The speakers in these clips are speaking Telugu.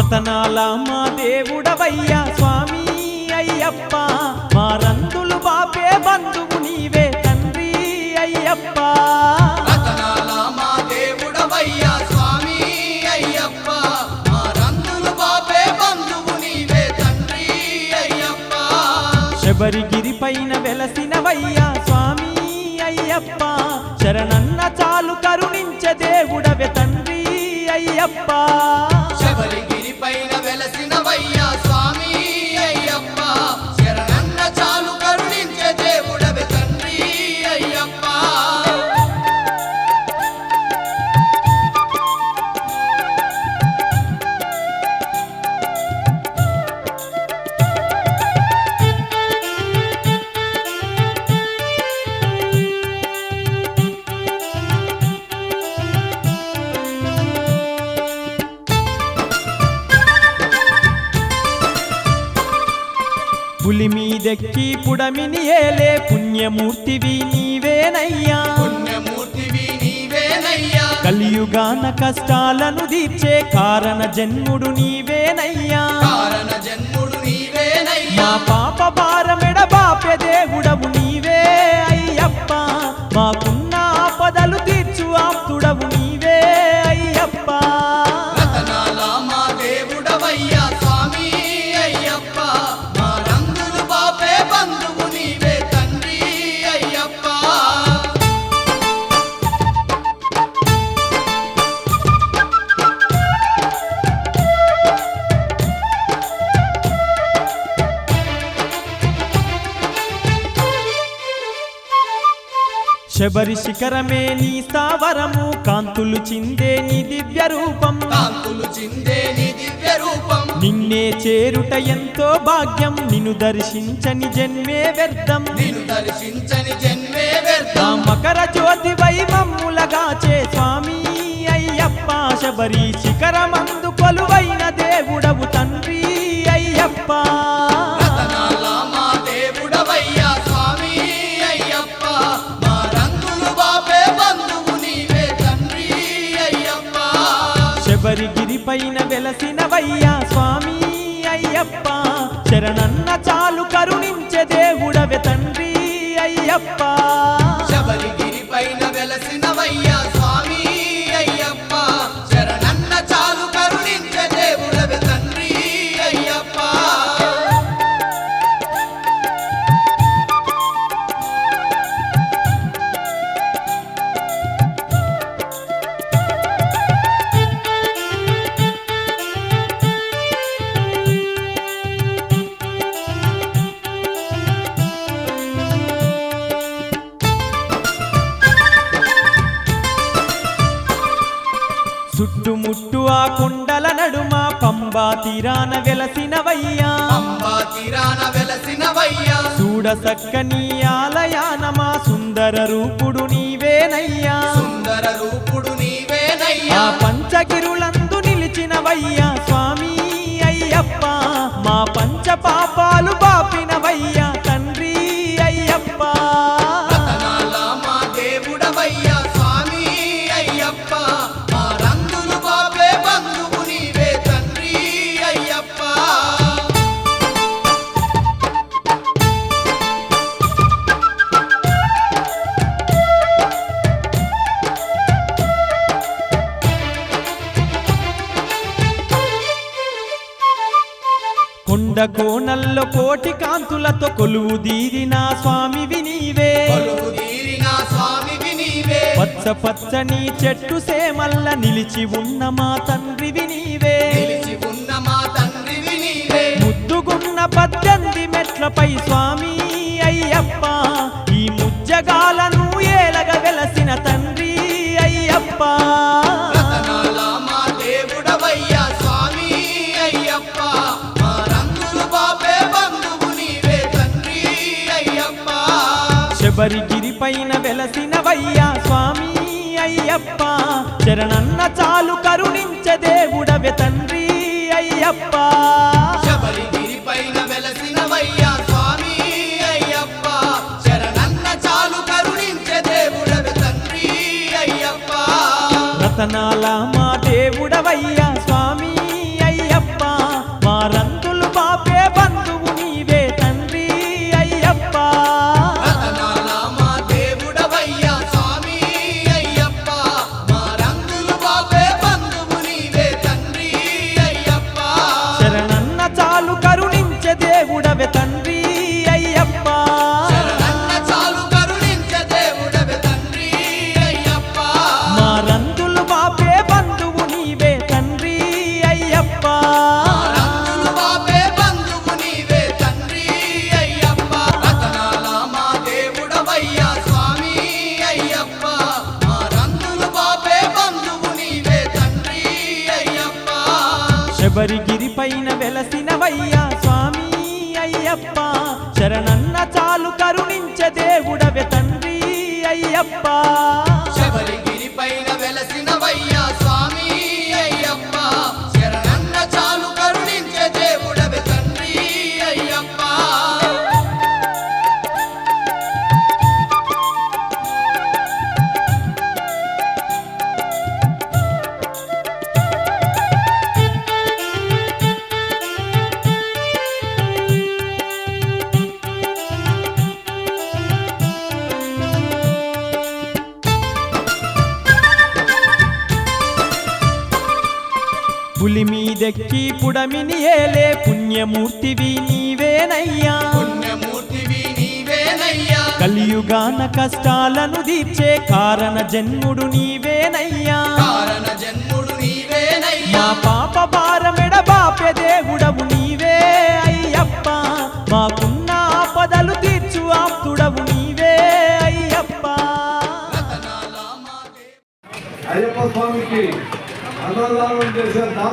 రతనాల మా దేవుడవయ్యా స్వామి అయ్యప్ప. మా రందులు బాపే బంధువు నీవే తండ్రి అయ్యప్ప. శబరిగిరి పైన వెలసినవయ్యా స్వామి అయ్యప్ప. శరణన్న చాలు కరుణించే దేవుడవే తండ్రి అయ్యప్ప. శబరిగిరి పైన వెలసిన వయ్య. పులి మీదెక్కి పుడమిని ఏలే పుణ్యమూర్తివి నీవేనయ్యా. పుణ్యమూర్తివి నీవేనయ్యా. కలియుగాన కష్టాలను తీర్చే కారణ జన్ముడు నీవేనయ్యా. కారణ జన్ముడు నీవేనయ్యా. పాప శబరి శిఖరమే నీ స్థావరము? కాంతులు చిందే నీ దివ్య రూపం. కాంతులు చిందే నీ దివ్య రూపం. నిన్నే చేరుట ఎంతో భాగ్యం. నిన్ను దర్శించని జన్మే వ్యర్థం. నిన్ను దర్శించని జన్మే వ్యర్థం. మకర జ్యోతి వైమమ్ములగాచే స్వామి అయ్యప్ప శబరి శిఖరమందు కొలువైన పైన వెలసినవయ్యా స్వామి అయ్యప్ప. శరణన్న చాలు కరుణించే దేవుడవే తండ్రి అయ్యప్ప. శబరిగిరి పైన వెలసినవయ్యా చుట్టుముట్టు ఆ కొండల నడుమ పంబా తీరాన వెలసినవయ్యా. అంబా తీరాన వెలసినవయ్యా. చూడ సక్కని ఆలయాన మా సుందర రూపుడు నీవేనయ్యా. సుందర రూపుడు నీవేనయ్యా. పంచగిరులందు నిలిచినవయ్యా స్వామి అయ్యప్ప మా పంచ పాపాలు బాపినవయ్యా కొండ కోనల్లో కోటి కాంతులతో కొలువు దీరిన స్వామివి నీవే కొలువు తీరిన స్వామివి నీవే పచ్చ పచ్చని చెట్టు సేమల్ల నిలిచి ఉన్న మా తండ్రివి నీవే నిలిచి ఉన్న మా తండ్రివి నీవే ముద్దుగున్న పద్దెనిమిది మెట్లపై స్వామి అయ్యప్ప శరణన్న చాలు కరుణించే దేవుడవే తండ్రి అయ్యప్ప. శబరిగిరి శబరిగిరి పైన వెలసినవయ్యా స్వామి అయ్యప్ప. శరణన్న చాలు కరుణించే దేవుడవే తండ్రి అయ్యప్ప. శబరిగిరి పైన వెలసినవయ్యా పులి మీదెక్కి పుడమిని ఏలే పుణ్యమూర్తివి నీవేనయ్యా. పుణ్యమూర్తివి నీవేనయ్యా. కలియుగాన కష్టాలను తీర్చే కారణ జన్ముడు నీవేనయ్యా.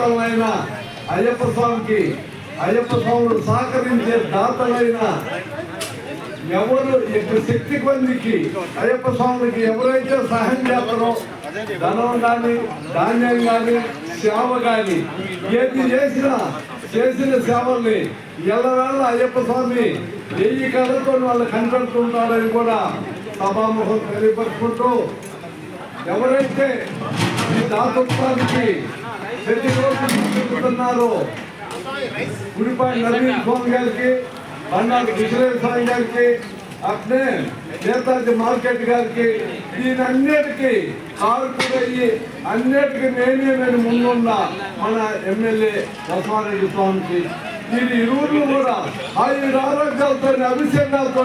దాతలైన అయ్యప్ప స్వామికి అయ్యప్ప స్వాములు సహకరించే దాతలైన ఎవరు ఇప్పుడు శక్తి కొద్దికి అయ్యప్ప స్వామికి ఎవరైతే సహాయం చేస్తారో ధనం కానీ ధాన్యం కానీ సేవ కానీ ఏది చేసినా చేసిన సేవల్ని ఎల్లవేళ అయ్యప్ప స్వామి వెయ్యి కళ్ళతో వాళ్ళు కనిపెడుతుంటారని కూడా సభాముఖం తెలియపరుచుకుంటూ ఎవరైతే ఈ దాతత్వానికి చెప్పుతున్నారో గుడిపాటి నవీన్ స్వామి గారికి బండారు విశ్వేశ్వర స్వామి గారికి అట్లే నేతాజీ మార్కెట్ గారికి దీని అన్నిటికీ అన్నిటికీ నేనే నేను ముందున్న మన ఎమ్మెల్యే బసవారెడ్డి స్వామికి. దీని ఇరువురు కూడా ఆయన ఆరోగ్యాలతో అభిషేకాలతో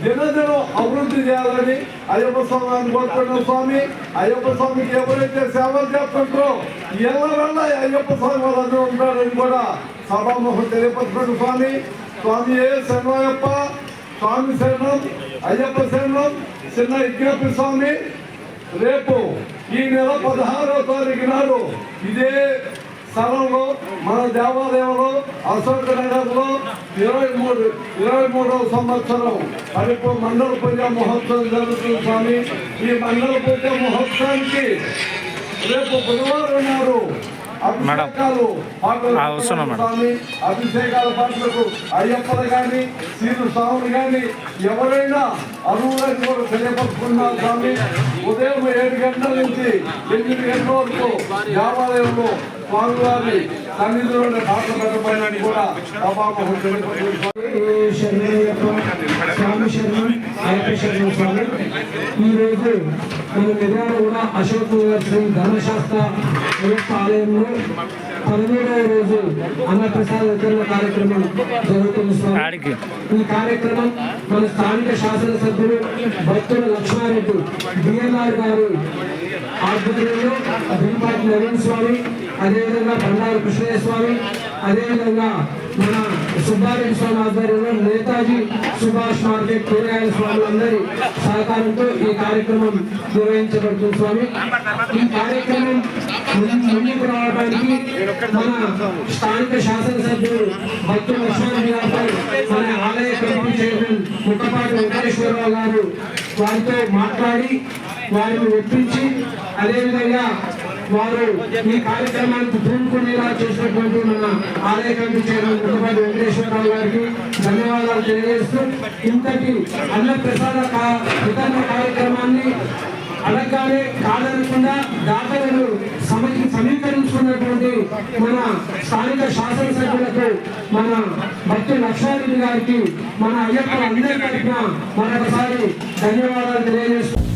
దినదినం అభివృద్ధి చేయాలని అయ్యప్ప స్వామి కోరుకున్న స్వామి. అయ్యప్ప స్వామికి ఎవరైతే సేవలు చేస్తుంటారో ఎలా అయ్యప్ప స్వామి వాళ్ళు ఉంటారని కూడా సభాముఖం తెలియపరచుకున్న స్వామి. స్వామి ఏ శరణయ్యప్ప? స్వామి శరణం అయ్యప్ప శరణం చిన్న విజ్ఞప్తి స్వామి. రేపు ఈ నెల పదహారవ తారీఖు నాడు ఇదే స్థలంలో మన దేవాలయంలో అశోక నగర్లో ఇరవై మూడు ఇరవై మూడవ సంవత్సరం పరిపు మండల పూజ మహోత్సవం జరుగుతుంది స్వామి ఈ మండల పూజ మహోత్సవానికి రేపు బుధవారం నాడు అభిషేకాలు. స్వామి పాటలకు అయ్యప్పలు కానీ సీను స్వాములు కానీ ఎవరైనా అరువులని వరకు తెలియపరుచుకున్నారు స్వామి ఉదయం ఏడు గంటల నుంచి ఎనిమిది గంటల వరకు దేవాలయంలో స్వామివారి సన్నిధిలో పాటలు పెట్టబడినని కూడా సభాముఖం తెలియపరుచుకున్నారు స్వామి శరణం అయ్యప్ప శరణం స్వామి ఈరోజు మన మెదడు కూడా అశోక్ శ్రీ ధర్మశాస్త్ర ఆలయంలో పదమూడవ రోజు అన్నప్రసాద వితరణ కార్యక్రమం జరుగుతుంది. ఈ కార్యక్రమం మన స్థానిక శాసనసభ్యులు భక్తుల లక్ష్మారెడ్డి బిఎల్ఆర్ గారు ఆధ్వర్యంలో భీపాటి నవీన్ స్వామి అదేవిధంగా బండారు కృష్ణయ్య స్వామి అదేవిధంగా మన సుబ్బారెడ్డి స్వామి ఆధ్వర్యంలో నేతాజీ సుభాష్ మార్కెట్ కూరగాయల స్వామి అందరి సహకారంతో ఈ కార్యక్రమం నిర్వహించబడుతుంది స్వామి ఈ కార్యక్రమం ముందు- రావడానికి మన స్థానిక శాసనసభ్యులు భక్తుల లక్ష్మణ్ గారిపై మన ఆలయ కమిటీ చైర్మన్ ముక్కపాటి వెంకటేశ్వరరావు గారు వారితో మాట్లాడి వారిని ఒప్పించి అదేవిధంగా వారు ఈ కార్యక్రమానికి పూనుకునేలా చేసినటువంటి మన ఆలయ కమిటీ చైర్మన్ ముక్కపాటి వెంకటేశ్వరరావు గారికి ధన్యవాదాలు తెలియజేస్తూ ఇంతటి అన్న ప్రసాద కా- వితరణ కార్యక్రమాన్ని అలంకారే కాదనకుండా దాతలను సమీ సమీకరించుకున్నటువంటి మన స్థానిక శాసనసభ్యులకు మన భక్తి లక్ష్మారెడ్డి గారికి మన అయ్యప్ప అందరి తరఫున మరొకసారి ధన్యవాదాలు తెలియజేస్తున్నాం